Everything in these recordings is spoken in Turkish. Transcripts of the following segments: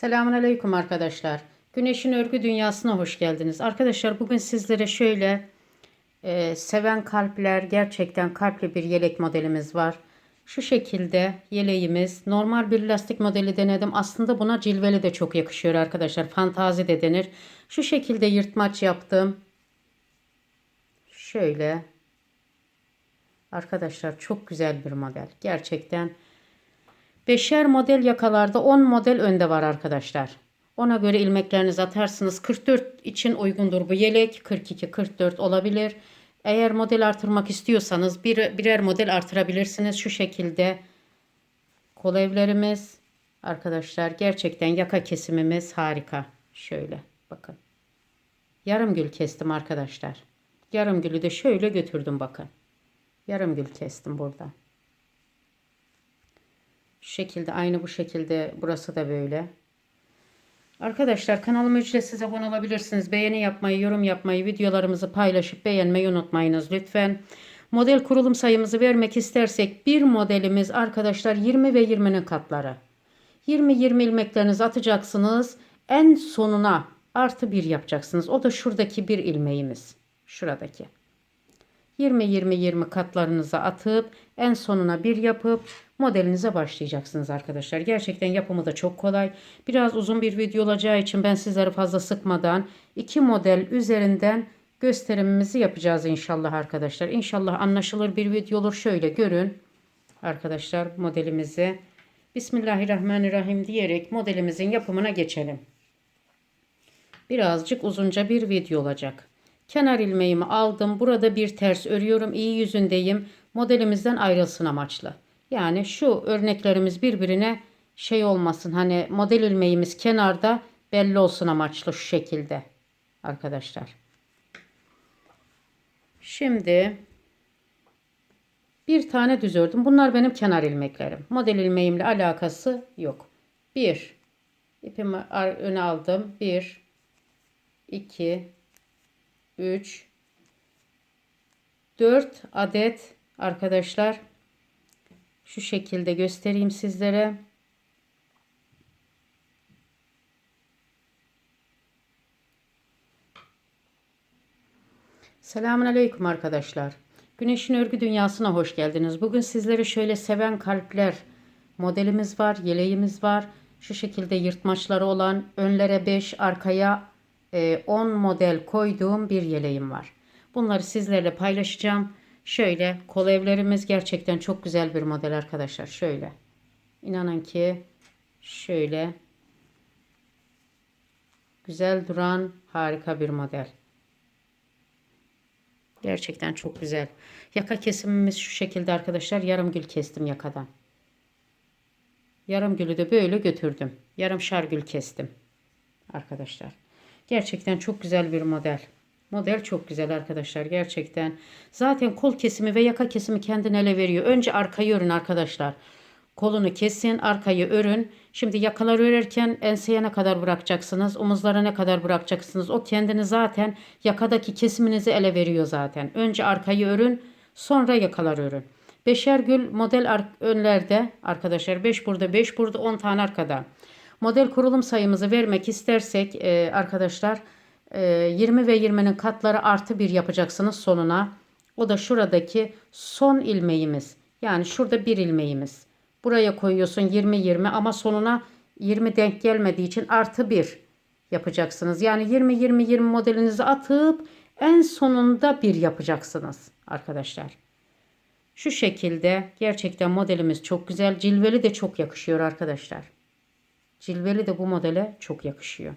Selamun Aleyküm arkadaşlar. Güneşin örgü dünyasına hoş geldiniz. Arkadaşlar bugün sizlere şöyle e, seven kalpler gerçekten kalpli bir yelek modelimiz var. Şu şekilde yeleğimiz normal bir lastik modeli denedim. Aslında buna cilveli de çok yakışıyor arkadaşlar. Fantazi de denir. Şu şekilde yırtmaç yaptım. Şöyle. Arkadaşlar çok güzel bir model. Gerçekten Beşer model yakalarda 10 model önde var arkadaşlar. Ona göre ilmeklerinizi atarsınız. 44 için uygundur bu yelek. 42, 44 olabilir. Eğer model artırmak istiyorsanız bir, birer model artırabilirsiniz. Şu şekilde kol evlerimiz arkadaşlar gerçekten yaka kesimimiz harika. Şöyle bakın. Yarım gül kestim arkadaşlar. Yarım gülü de şöyle götürdüm bakın. Yarım gül kestim burada. Şu şekilde aynı bu şekilde burası da böyle. Arkadaşlar kanalıma ücretsiz abone olabilirsiniz. Beğeni yapmayı, yorum yapmayı, videolarımızı paylaşıp beğenmeyi unutmayınız lütfen. Model kurulum sayımızı vermek istersek bir modelimiz arkadaşlar 20 ve 20'nin katları. 20-20 ilmeklerinizi atacaksınız. En sonuna artı bir yapacaksınız. O da şuradaki bir ilmeğimiz. Şuradaki. 20-20-20 katlarınıza atıp en sonuna bir yapıp modelinize başlayacaksınız arkadaşlar. Gerçekten yapımı da çok kolay. Biraz uzun bir video olacağı için ben sizleri fazla sıkmadan iki model üzerinden gösterimimizi yapacağız inşallah arkadaşlar. İnşallah anlaşılır bir video olur. Şöyle görün arkadaşlar modelimizi. Bismillahirrahmanirrahim diyerek modelimizin yapımına geçelim. Birazcık uzunca bir video olacak. Kenar ilmeğimi aldım. Burada bir ters örüyorum. İyi yüzündeyim. Modelimizden ayrılsın amaçlı. Yani şu örneklerimiz birbirine şey olmasın. Hani model ilmeğimiz kenarda belli olsun amaçlı şu şekilde. Arkadaşlar. Şimdi bir tane düz ördüm. Bunlar benim kenar ilmeklerim. Model ilmeğimle alakası yok. Bir. ipimi öne aldım. Bir. iki, 3 4 adet arkadaşlar şu şekilde göstereyim sizlere. Selamun Aleyküm arkadaşlar. Güneşin örgü dünyasına hoş geldiniz. Bugün sizlere şöyle seven kalpler modelimiz var, yeleğimiz var. Şu şekilde yırtmaçları olan önlere 5, arkaya 10 e, model koyduğum bir yeleğim var. Bunları sizlerle paylaşacağım. Şöyle kol evlerimiz gerçekten çok güzel bir model arkadaşlar. Şöyle. İnanın ki şöyle güzel duran harika bir model. Gerçekten çok güzel. Yaka kesimimiz şu şekilde arkadaşlar. Yarım gül kestim yakadan. Yarım gülü de böyle götürdüm. Yarım şar gül kestim. Arkadaşlar. Gerçekten çok güzel bir model. Model çok güzel arkadaşlar gerçekten. Zaten kol kesimi ve yaka kesimi kendine ele veriyor. Önce arkayı örün arkadaşlar. Kolunu kesin, arkayı örün. Şimdi yakaları örerken enseye ne kadar bırakacaksınız, omuzlara ne kadar bırakacaksınız. O kendini zaten yakadaki kesiminizi ele veriyor zaten. Önce arkayı örün, sonra yakalar örün. Beşer gül model önlerde arkadaşlar 5 burada 5 burada 10 tane arkada. Model kurulum sayımızı vermek istersek e, arkadaşlar e, 20 ve 20'nin katları artı bir yapacaksınız sonuna. O da şuradaki son ilmeğimiz. Yani şurada bir ilmeğimiz. Buraya koyuyorsun 20-20 ama sonuna 20 denk gelmediği için artı bir yapacaksınız. Yani 20-20-20 modelinizi atıp en sonunda bir yapacaksınız arkadaşlar. Şu şekilde gerçekten modelimiz çok güzel. Cilveli de çok yakışıyor arkadaşlar. Cilveli de bu modele çok yakışıyor.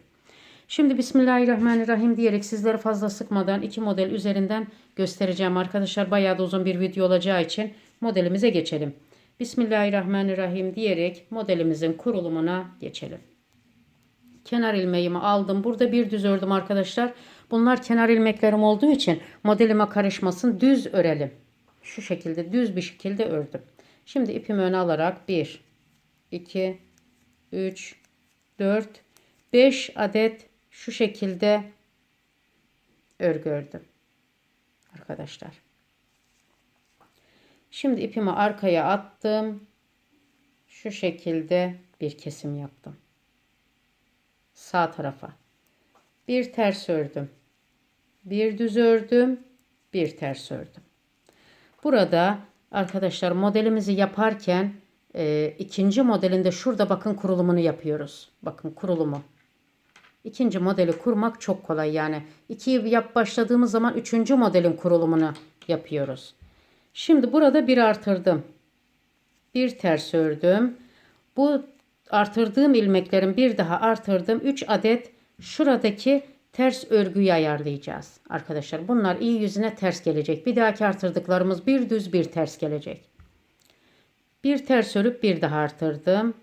Şimdi Bismillahirrahmanirrahim diyerek sizleri fazla sıkmadan iki model üzerinden göstereceğim arkadaşlar. Bayağı da uzun bir video olacağı için modelimize geçelim. Bismillahirrahmanirrahim diyerek modelimizin kurulumuna geçelim. Kenar ilmeğimi aldım. Burada bir düz ördüm arkadaşlar. Bunlar kenar ilmeklerim olduğu için modelime karışmasın. Düz örelim. Şu şekilde düz bir şekilde ördüm. Şimdi ipimi öne alarak 1, 2, 3, 4, 5 adet şu şekilde örgü ördüm. Arkadaşlar. Şimdi ipimi arkaya attım. Şu şekilde bir kesim yaptım. Sağ tarafa. Bir ters ördüm. Bir düz ördüm. Bir ters ördüm. Burada arkadaşlar modelimizi yaparken e, ikinci modelinde şurada bakın kurulumunu yapıyoruz. Bakın kurulumu. İkinci modeli kurmak çok kolay yani. İkiyi yap başladığımız zaman üçüncü modelin kurulumunu yapıyoruz. Şimdi burada bir artırdım. Bir ters ördüm. Bu artırdığım ilmeklerin bir daha artırdım. 3 adet şuradaki ters örgüyü ayarlayacağız. Arkadaşlar bunlar iyi yüzüne ters gelecek. Bir dahaki artırdıklarımız bir düz bir ters gelecek. Bir ters örüp bir daha artırdım.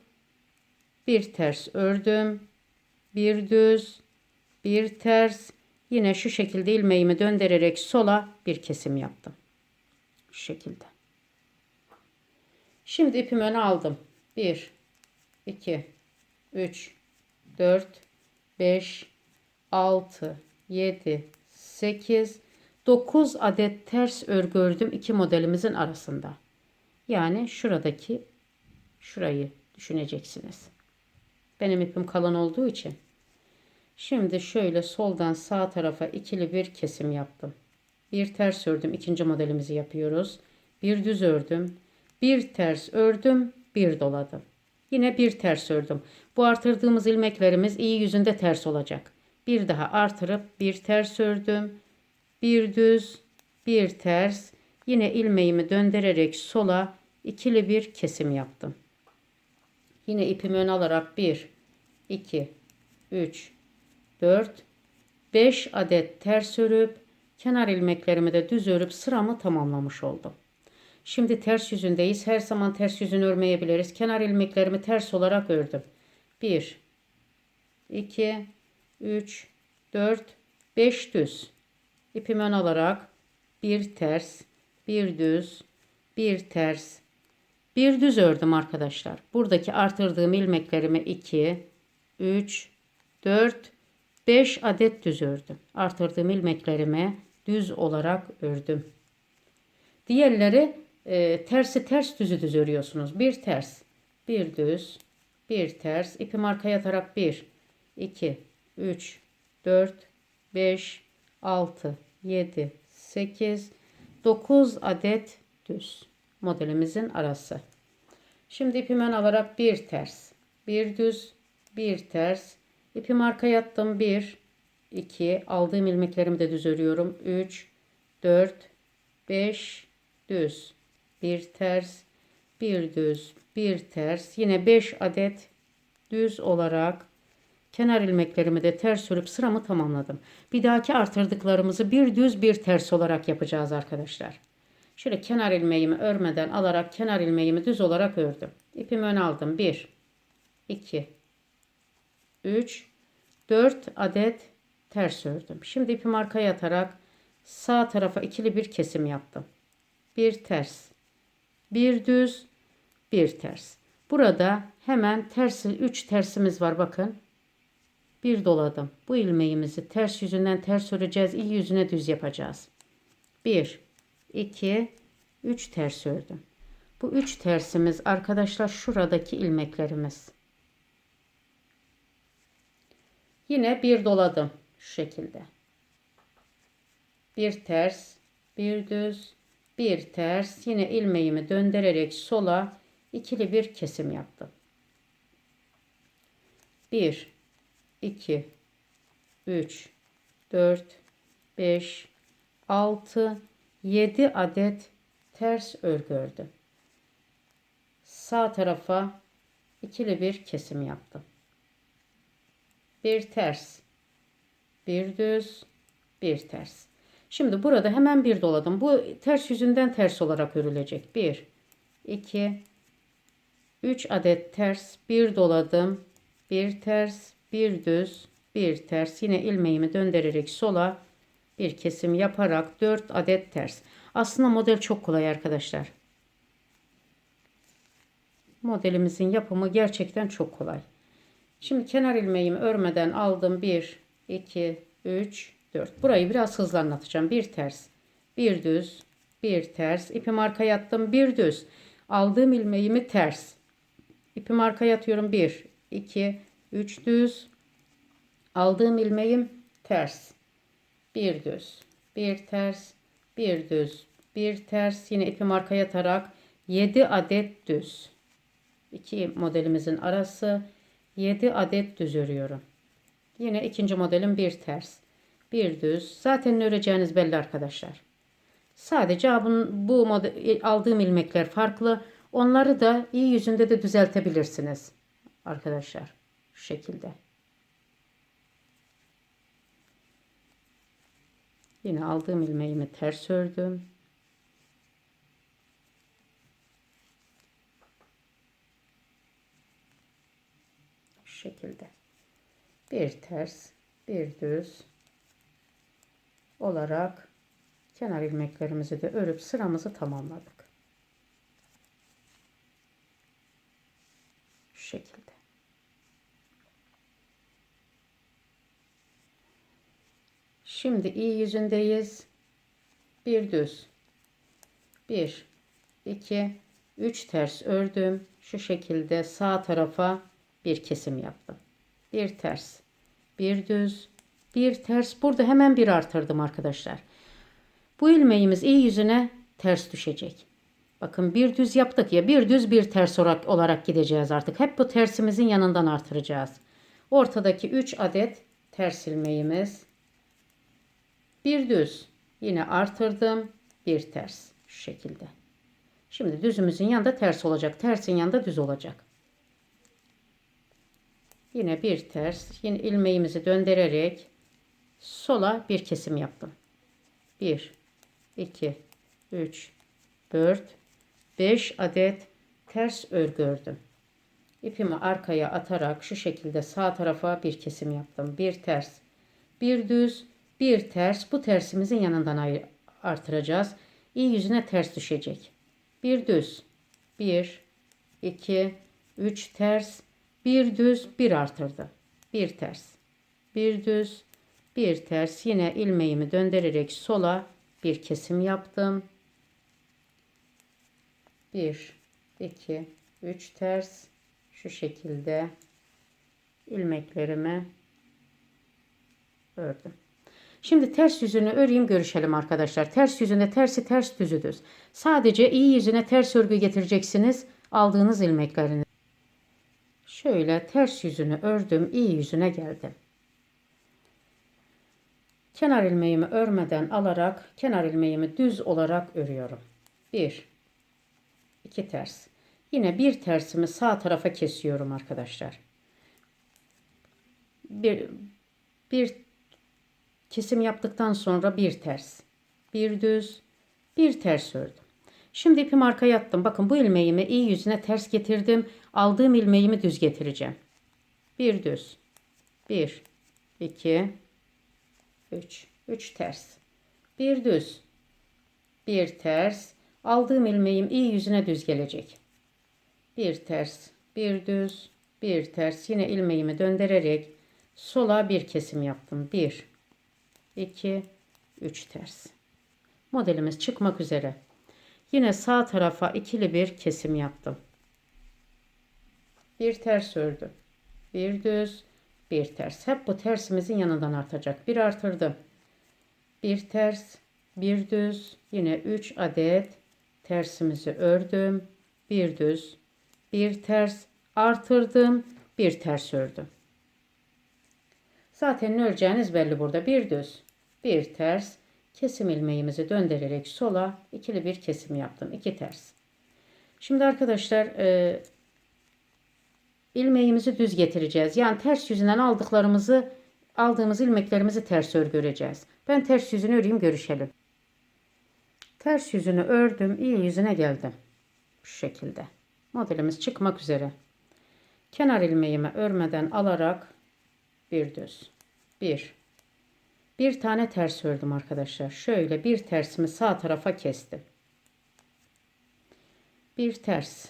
Bir ters ördüm. Bir düz, bir ters. Yine şu şekilde ilmeğimi döndürerek sola bir kesim yaptım. Şu şekilde. Şimdi ipimi öne aldım. 1, 2, 3, 4, 5, 6, 7, 8, 9 adet ters örgü ördüm iki modelimizin arasında. Yani şuradaki şurayı düşüneceksiniz. Benim ipim kalın olduğu için. Şimdi şöyle soldan sağ tarafa ikili bir kesim yaptım. Bir ters ördüm. ikinci modelimizi yapıyoruz. Bir düz ördüm. Bir ters ördüm. Bir doladım. Yine bir ters ördüm. Bu artırdığımız ilmeklerimiz iyi yüzünde ters olacak. Bir daha artırıp bir ters ördüm. Bir düz, bir ters. Yine ilmeğimi döndürerek sola ikili bir kesim yaptım. Yine ipimi ön alarak 1, 2, 3, 4, 5 adet ters örüp kenar ilmeklerimi de düz örüp sıramı tamamlamış oldum. Şimdi ters yüzündeyiz. Her zaman ters yüzünü örmeyebiliriz. Kenar ilmeklerimi ters olarak ördüm. 1, 2, 3, 4, 5 düz. İpimi ön alarak bir ters, bir düz, bir ters, bir düz ördüm arkadaşlar. Buradaki artırdığım ilmeklerimi 2, 3, 4, 5 adet düz ördüm. Artırdığım ilmeklerimi düz olarak ördüm. Diğerleri e, tersi ters düzü düz örüyorsunuz. Bir ters, bir düz, bir ters. İpim arkaya atarak 1, 2, 3, 4, 5, 6, 7, 8, 9 adet düz modelimizin arası. Şimdi ipimi alarak bir ters, bir düz, bir ters. İpimi arkaya attım. 1, 2, aldığım ilmeklerimi de düz örüyorum. 3, 4, 5, düz, bir ters, bir düz, bir ters. Yine 5 adet düz olarak kenar ilmeklerimi de ters örüp sıramı tamamladım. Bir dahaki artırdıklarımızı bir düz bir ters olarak yapacağız arkadaşlar. Şöyle kenar ilmeğimi örmeden alarak kenar ilmeğimi düz olarak ördüm. İpimi ön aldım. 1, 2, 3, 4 adet ters ördüm. Şimdi ipimi arkaya atarak sağ tarafa ikili bir kesim yaptım. Bir ters, bir düz, bir ters. Burada hemen tersi 3 tersimiz var bakın. Bir doladım. Bu ilmeğimizi ters yüzünden ters öreceğiz. İyi yüzüne düz yapacağız. 1 2 3 ters ördüm. Bu 3 tersimiz arkadaşlar şuradaki ilmeklerimiz. Yine bir doladım şu şekilde. Bir ters, bir düz, bir ters. Yine ilmeğimi döndürerek sola ikili bir kesim yaptım. 1 2 3 4 5 6 7 adet ters örgü ördüm. Sağ tarafa ikili bir kesim yaptım. Bir ters, bir düz, bir ters. Şimdi burada hemen bir doladım. Bu ters yüzünden ters olarak örülecek. 1 2 3 adet ters, bir doladım. Bir ters, bir düz, bir ters. Yine ilmeğimi döndürerek sola bir kesim yaparak 4 adet ters. Aslında model çok kolay arkadaşlar. Modelimizin yapımı gerçekten çok kolay. Şimdi kenar ilmeğimi örmeden aldım. 1, 2, 3, 4. Burayı biraz hızlı anlatacağım. Bir ters, bir düz, bir ters. İpim arkaya attım. Bir düz. Aldığım ilmeğimi ters. İpim arkaya atıyorum. 1, 2, 3 düz, Aldığım ilmeğim ters. Bir düz, bir ters, bir düz, bir ters. Yine ipim arkaya yatarak 7 adet düz. İki modelimizin arası 7 adet düz örüyorum. Yine ikinci modelim bir ters, bir düz. Zaten ne öreceğiniz belli arkadaşlar. Sadece bunun, bu model, aldığım ilmekler farklı. Onları da iyi yüzünde de düzeltebilirsiniz arkadaşlar. Şu şekilde. Yine aldığım ilmeğimi ters ördüm. Şu şekilde. Bir ters, bir düz olarak kenar ilmeklerimizi de örüp sıramızı tamamladık. Şu şekilde. Şimdi iyi yüzündeyiz. Bir düz. Bir, iki, üç ters ördüm. Şu şekilde sağ tarafa bir kesim yaptım. Bir ters, bir düz, bir ters. Burada hemen bir artırdım arkadaşlar. Bu ilmeğimiz iyi yüzüne ters düşecek. Bakın bir düz yaptık ya bir düz bir ters olarak, olarak gideceğiz artık. Hep bu tersimizin yanından artıracağız. Ortadaki 3 adet ters ilmeğimiz. Bir düz yine artırdım. Bir ters şu şekilde. Şimdi düzümüzün yanında ters olacak. Tersin yanında düz olacak. Yine bir ters. Yine ilmeğimizi döndürerek sola bir kesim yaptım. 1 2 3 4 5 adet ters örgü ördüm. İpimi arkaya atarak şu şekilde sağ tarafa bir kesim yaptım. Bir ters, bir düz, bir ters. Bu tersimizin yanından artıracağız. İyi yüzüne ters düşecek. Bir düz, bir, iki, üç ters, bir düz, bir artırdı. Bir ters, bir düz, bir ters. Yine ilmeğimi döndürerek sola bir kesim yaptım. 1 2 3 ters şu şekilde ilmeklerimi ördüm. Şimdi ters yüzünü öreyim görüşelim arkadaşlar. Ters yüzünde tersi ters düzü düz. Sadece iyi yüzüne ters örgü getireceksiniz aldığınız ilmeklerini. Şöyle ters yüzünü ördüm, iyi yüzüne geldim. Kenar ilmeğimi örmeden alarak kenar ilmeğimi düz olarak örüyorum. 1 2 ters. Yine bir tersimi sağ tarafa kesiyorum arkadaşlar. Bir, bir kesim yaptıktan sonra bir ters. Bir düz, bir ters ördüm. Şimdi ipimi arkaya attım. Bakın bu ilmeğimi iyi yüzüne ters getirdim. Aldığım ilmeğimi düz getireceğim. Bir düz. Bir, iki, üç. Üç ters. Bir düz. Bir ters. Aldığım ilmeğim iyi yüzüne düz gelecek. Bir ters, bir düz, bir ters. Yine ilmeğimi döndürerek sola bir kesim yaptım. Bir, iki, üç ters. Modelimiz çıkmak üzere. Yine sağ tarafa ikili bir kesim yaptım. Bir ters ördüm. Bir düz, bir ters. Hep bu tersimizin yanından artacak. Bir artırdım. Bir ters, bir düz, yine 3 adet tersimizi ördüm. Bir düz, bir ters artırdım, bir ters ördüm. Zaten ne öreceğiniz belli burada. Bir düz, bir ters, kesim ilmeğimizi döndürerek sola ikili bir kesim yaptım. iki ters. Şimdi arkadaşlar e, ilmeğimizi düz getireceğiz. Yani ters yüzünden aldıklarımızı aldığımız ilmeklerimizi ters örgü öreceğiz. Ben ters yüzünü öreyim görüşelim. Ters yüzünü ördüm. iyi yüzüne geldim. Şu şekilde. Modelimiz çıkmak üzere. Kenar ilmeğimi örmeden alarak bir düz. Bir. Bir tane ters ördüm arkadaşlar. Şöyle bir tersimi sağ tarafa kestim. Bir ters.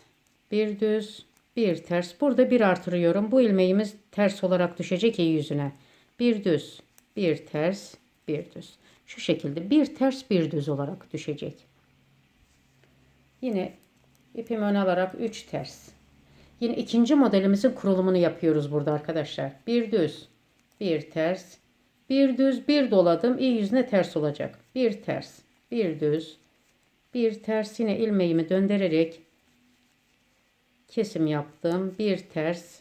Bir düz. Bir ters. Burada bir artırıyorum. Bu ilmeğimiz ters olarak düşecek iyi yüzüne. Bir düz. Bir ters. Bir düz. Şu şekilde bir ters bir düz olarak düşecek. Yine ipimi ön alarak 3 ters. Yine ikinci modelimizin kurulumunu yapıyoruz burada arkadaşlar. Bir düz, bir ters, bir düz, bir doladım. İyi yüzüne ters olacak. Bir ters, bir düz, bir ters yine ilmeğimi döndürerek kesim yaptım. Bir ters,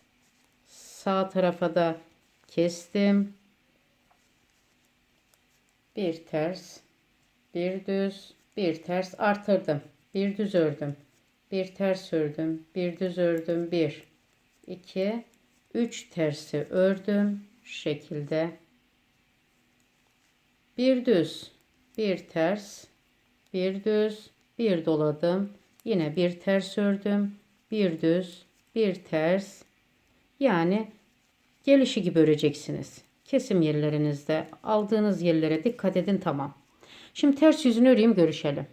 sağ tarafa da kestim. Bir ters, bir düz, bir ters artırdım. Bir düz ördüm. Bir ters ördüm. Bir düz ördüm. Bir, iki, üç tersi ördüm. Şu şekilde. Bir düz, bir ters, bir düz, bir doladım. Yine bir ters ördüm. Bir düz, bir ters. Yani gelişi gibi öreceksiniz. Kesim yerlerinizde aldığınız yerlere dikkat edin tamam. Şimdi ters yüzünü öreyim görüşelim.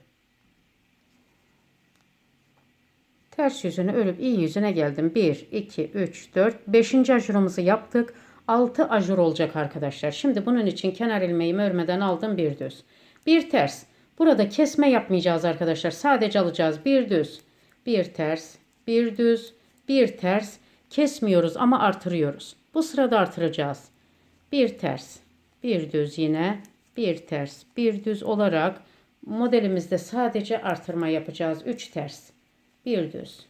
Ters yüzünü örüp iyi yüzüne geldim. 1, 2, 3, 4, 5. ajurumuzu yaptık. 6 ajur olacak arkadaşlar. Şimdi bunun için kenar ilmeğimi örmeden aldım bir düz. Bir ters. Burada kesme yapmayacağız arkadaşlar. Sadece alacağız bir düz. Bir ters, bir düz, bir ters. Kesmiyoruz ama artırıyoruz. Bu sırada artıracağız. Bir ters, bir düz yine, bir ters, bir düz olarak modelimizde sadece artırma yapacağız. 3 ters, bir düz,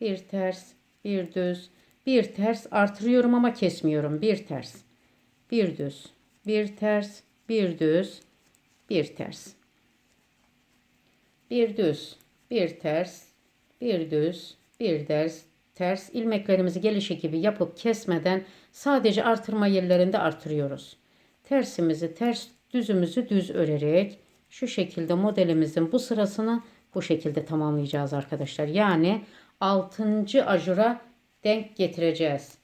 bir ters, bir düz, bir ters artırıyorum ama kesmiyorum. Bir ters, bir düz, bir ters, bir düz, bir ters. Bir düz, bir ters, bir düz, bir ters, ters ilmeklerimizi gelişi gibi yapıp kesmeden sadece artırma yerlerinde artırıyoruz. Tersimizi ters, düzümüzü düz örerek şu şekilde modelimizin bu sırasını bu şekilde tamamlayacağız arkadaşlar. Yani 6. ajura denk getireceğiz.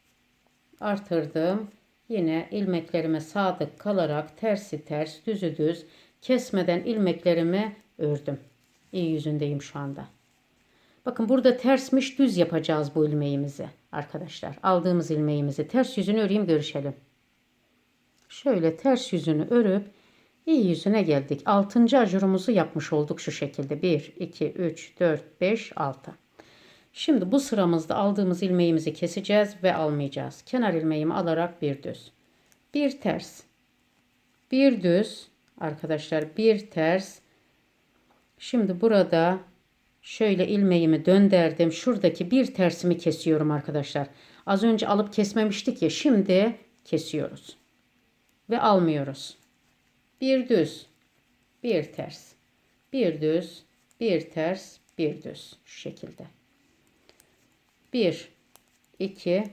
Artırdım. Yine ilmeklerime sadık kalarak tersi ters, düzü düz kesmeden ilmeklerimi ördüm. İyi yüzündeyim şu anda. Bakın burada tersmiş düz yapacağız bu ilmeğimizi arkadaşlar. Aldığımız ilmeğimizi ters yüzünü öreyim görüşelim. Şöyle ters yüzünü örüp iyi yüzüne geldik. 6. ajurumuzu yapmış olduk şu şekilde. 1, 2, 3, 4, 5, 6. Şimdi bu sıramızda aldığımız ilmeğimizi keseceğiz ve almayacağız. Kenar ilmeğimi alarak bir düz. Bir ters. Bir düz. Arkadaşlar bir ters. Şimdi burada şöyle ilmeğimi döndürdüm. Şuradaki bir tersimi kesiyorum arkadaşlar. Az önce alıp kesmemiştik ya. Şimdi kesiyoruz. Ve almıyoruz. Bir düz. Bir ters. Bir düz. Bir ters. Bir düz. Şu şekilde. 1 2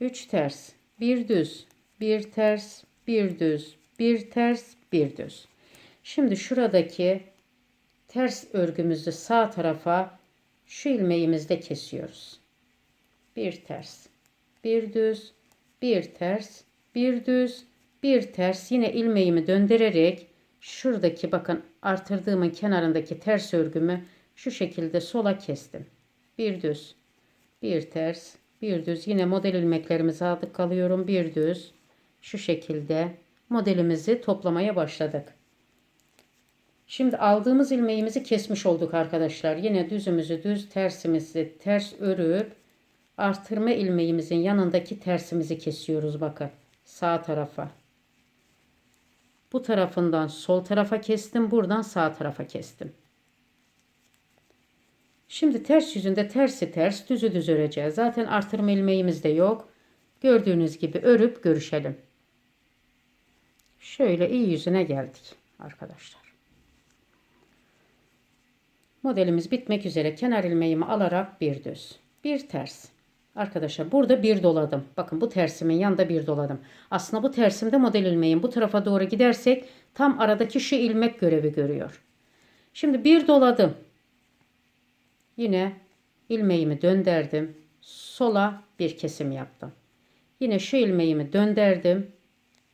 3 ters, bir düz, bir ters, bir düz, bir ters, bir düz. Şimdi şuradaki ters örgümüzü sağ tarafa şu ilmeğimizde kesiyoruz. Bir ters, bir düz, bir ters, bir düz, bir ters yine ilmeğimi döndürerek şuradaki bakın artırdığımın kenarındaki ters örgümü şu şekilde sola kestim. Bir düz, bir ters, bir düz. Yine model ilmeklerimizi aldık kalıyorum. Bir düz. Şu şekilde modelimizi toplamaya başladık. Şimdi aldığımız ilmeğimizi kesmiş olduk arkadaşlar. Yine düzümüzü düz, tersimizi ters örüp artırma ilmeğimizin yanındaki tersimizi kesiyoruz bakın. Sağ tarafa. Bu tarafından sol tarafa kestim. Buradan sağ tarafa kestim. Şimdi ters yüzünde tersi ters düzü düz öreceğiz. Zaten artırma ilmeğimiz de yok. Gördüğünüz gibi örüp görüşelim. Şöyle iyi yüzüne geldik arkadaşlar. Modelimiz bitmek üzere. Kenar ilmeğimi alarak bir düz. Bir ters. Arkadaşlar burada bir doladım. Bakın bu tersimin yanında bir doladım. Aslında bu tersimde model ilmeğim bu tarafa doğru gidersek tam aradaki şu ilmek görevi görüyor. Şimdi bir doladım. Yine ilmeğimi döndürdüm. Sola bir kesim yaptım. Yine şu ilmeğimi döndürdüm.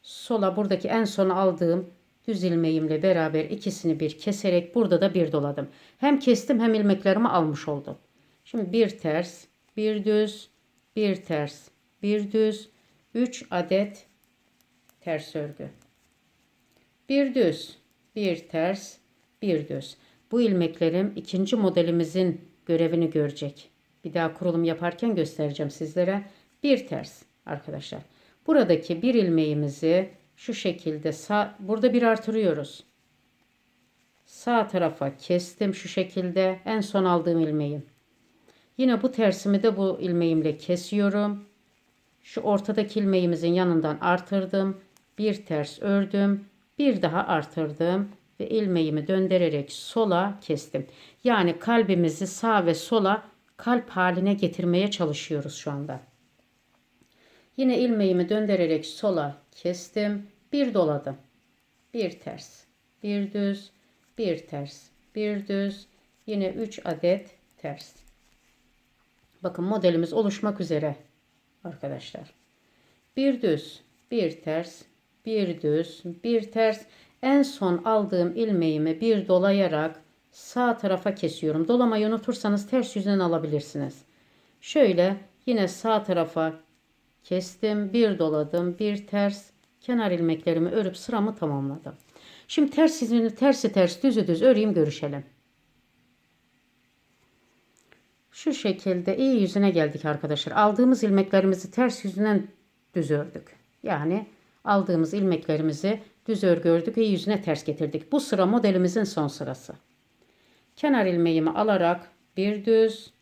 Sola buradaki en son aldığım düz ilmeğimle beraber ikisini bir keserek burada da bir doladım. Hem kestim hem ilmeklerimi almış oldum. Şimdi bir ters, bir düz, bir ters, bir düz, 3 adet ters örgü. Bir düz, bir ters, bir düz. Bu ilmeklerim ikinci modelimizin görevini görecek. Bir daha kurulum yaparken göstereceğim sizlere. Bir ters arkadaşlar. Buradaki bir ilmeğimizi şu şekilde sağ, burada bir artırıyoruz. Sağ tarafa kestim şu şekilde en son aldığım ilmeğim. Yine bu tersimi de bu ilmeğimle kesiyorum. Şu ortadaki ilmeğimizin yanından artırdım. Bir ters ördüm. Bir daha artırdım ve ilmeğimi döndürerek sola kestim. Yani kalbimizi sağ ve sola kalp haline getirmeye çalışıyoruz şu anda. Yine ilmeğimi döndürerek sola kestim. Bir doladım. Bir ters. Bir düz. Bir ters. Bir düz. Yine 3 adet ters. Bakın modelimiz oluşmak üzere arkadaşlar. Bir düz, bir ters, bir düz, bir ters. En son aldığım ilmeğimi bir dolayarak sağ tarafa kesiyorum. Dolamayı unutursanız ters yüzünden alabilirsiniz. Şöyle yine sağ tarafa kestim, bir doladım, bir ters. Kenar ilmeklerimi örüp sıramı tamamladım. Şimdi ters yüzünü tersi ters düzü düz öreyim görüşelim. Şu şekilde iyi yüzüne geldik arkadaşlar. Aldığımız ilmeklerimizi ters yüzünden düz ördük. Yani aldığımız ilmeklerimizi düz örgü ördük iyi yüzüne ters getirdik. Bu sıra modelimizin son sırası. Kenar ilmeğimi alarak bir düz,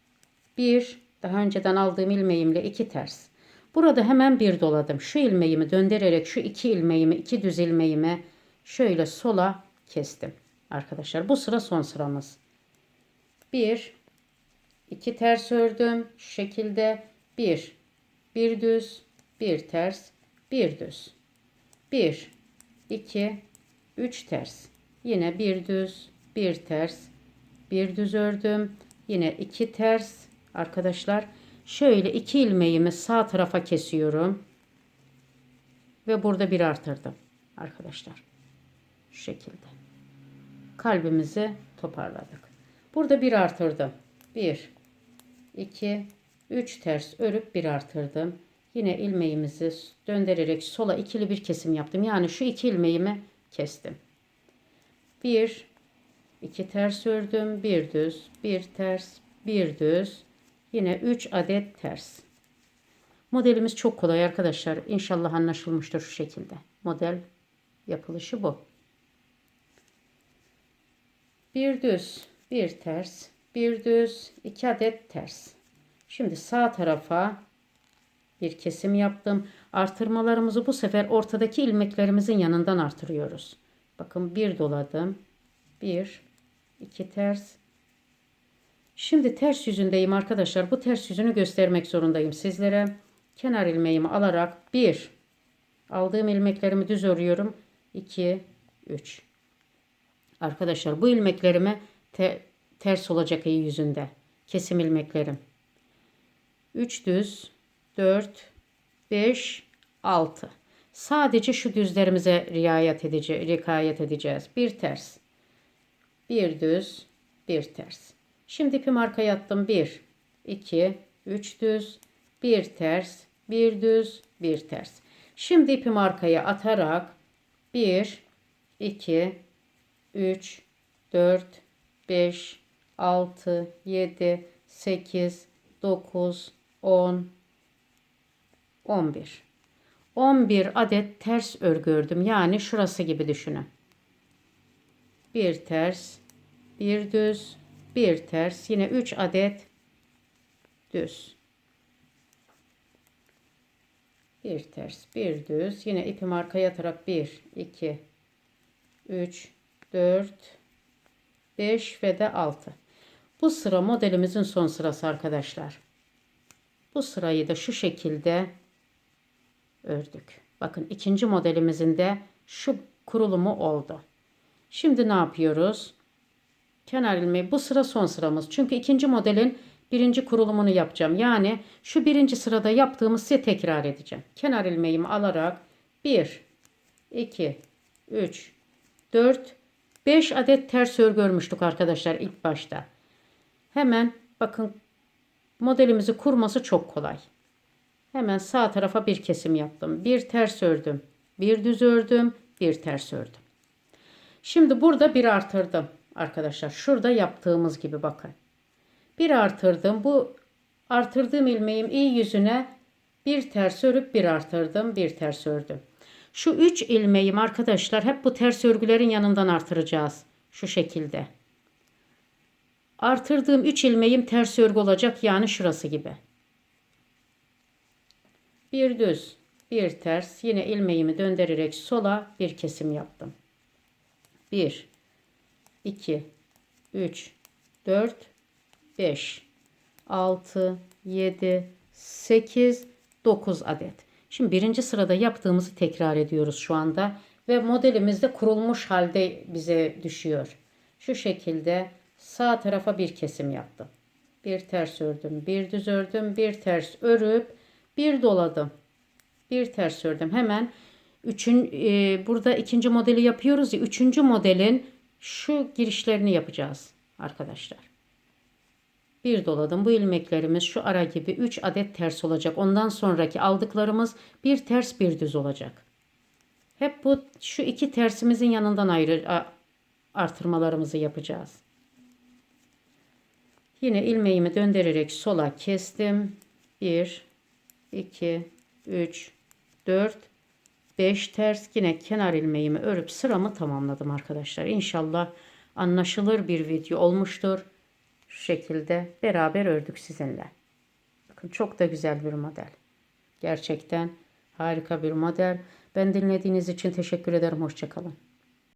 bir daha önceden aldığım ilmeğimle iki ters. Burada hemen bir doladım. Şu ilmeğimi döndürerek şu iki ilmeğimi, iki düz ilmeğimi şöyle sola kestim. Arkadaşlar bu sıra son sıramız. Bir, iki ters ördüm. Şu şekilde bir, bir düz, bir ters, bir düz. Bir, iki, üç ters. Yine bir düz, bir ters, bir düz ördüm. Yine iki ters arkadaşlar. Şöyle iki ilmeğimi sağ tarafa kesiyorum. Ve burada bir artırdım arkadaşlar. Şu şekilde. Kalbimizi toparladık. Burada bir artırdım. Bir, iki, üç ters örüp bir artırdım. Yine ilmeğimizi döndürerek sola ikili bir kesim yaptım. Yani şu iki ilmeğimi kestim. Bir, iki ters ördüm. Bir düz, bir ters, bir düz. Yine 3 adet ters. Modelimiz çok kolay arkadaşlar. İnşallah anlaşılmıştır şu şekilde. Model yapılışı bu. Bir düz, bir ters, bir düz, iki adet ters. Şimdi sağ tarafa bir kesim yaptım. Artırmalarımızı bu sefer ortadaki ilmeklerimizin yanından artırıyoruz. Bakın bir doladım. Bir, iki ters. Şimdi ters yüzündeyim arkadaşlar. Bu ters yüzünü göstermek zorundayım sizlere. Kenar ilmeğimi alarak bir aldığım ilmeklerimi düz örüyorum. 2 3 Arkadaşlar bu ilmeklerime te ters olacak iyi yüzünde. Kesim ilmeklerim. 3 düz 4 5 6 Sadece şu düzlerimize riayet edeceğiz, rikayet edeceğiz. Bir ters. Bir düz, bir ters. Şimdi ipim arkaya attım. 1 2 3 düz, bir ters, bir düz, bir ters. Şimdi ipimi arkaya atarak 1 2 3 4 5 6 7 8 9 10 11 11 adet ters örgü ördüm. Yani şurası gibi düşünün. Bir ters, bir düz, bir ters, yine 3 adet düz. Bir ters, bir düz. Yine ipim arkaya atarak 1, 2, 3, 4, 5 ve de 6. Bu sıra modelimizin son sırası arkadaşlar. Bu sırayı da şu şekilde ördük. Bakın ikinci modelimizin de şu kurulumu oldu. Şimdi ne yapıyoruz? Kenar ilmeği bu sıra son sıramız. Çünkü ikinci modelin birinci kurulumunu yapacağım. Yani şu birinci sırada yaptığımız size tekrar edeceğim. Kenar ilmeğimi alarak 1, 2, 3, 4, 5 adet ters örgü örmüştük arkadaşlar ilk başta. Hemen bakın modelimizi kurması çok kolay. Hemen sağ tarafa bir kesim yaptım. Bir ters ördüm. Bir düz ördüm. Bir ters ördüm. Şimdi burada bir artırdım arkadaşlar. Şurada yaptığımız gibi bakın. Bir artırdım. Bu artırdığım ilmeğim iyi yüzüne Bir ters örüp bir artırdım, bir ters ördüm. Şu 3 ilmeğim arkadaşlar hep bu ters örgülerin yanından artıracağız. Şu şekilde. Artırdığım 3 ilmeğim ters örgü olacak yani şurası gibi. Bir düz, bir ters. Yine ilmeğimi döndürerek sola bir kesim yaptım. 1 2 3 4 5 6 7 8 9 adet. Şimdi birinci sırada yaptığımızı tekrar ediyoruz şu anda ve modelimiz de kurulmuş halde bize düşüyor. Şu şekilde sağ tarafa bir kesim yaptım. Bir ters ördüm, bir düz ördüm, bir ters örüp bir doladım. Bir ters ördüm. Hemen üçün e, burada ikinci modeli yapıyoruz ya. Üçüncü modelin şu girişlerini yapacağız arkadaşlar. Bir doladım. Bu ilmeklerimiz şu ara gibi 3 adet ters olacak. Ondan sonraki aldıklarımız bir ters bir düz olacak. Hep bu şu iki tersimizin yanından ayrı artırmalarımızı yapacağız. Yine ilmeğimi döndürerek sola kestim. 1 2 3 4 5 ters yine kenar ilmeğimi örüp sıramı tamamladım arkadaşlar. İnşallah anlaşılır bir video olmuştur. Şu şekilde beraber ördük sizinle. Bakın çok da güzel bir model. Gerçekten harika bir model. Ben dinlediğiniz için teşekkür ederim. Hoşçakalın.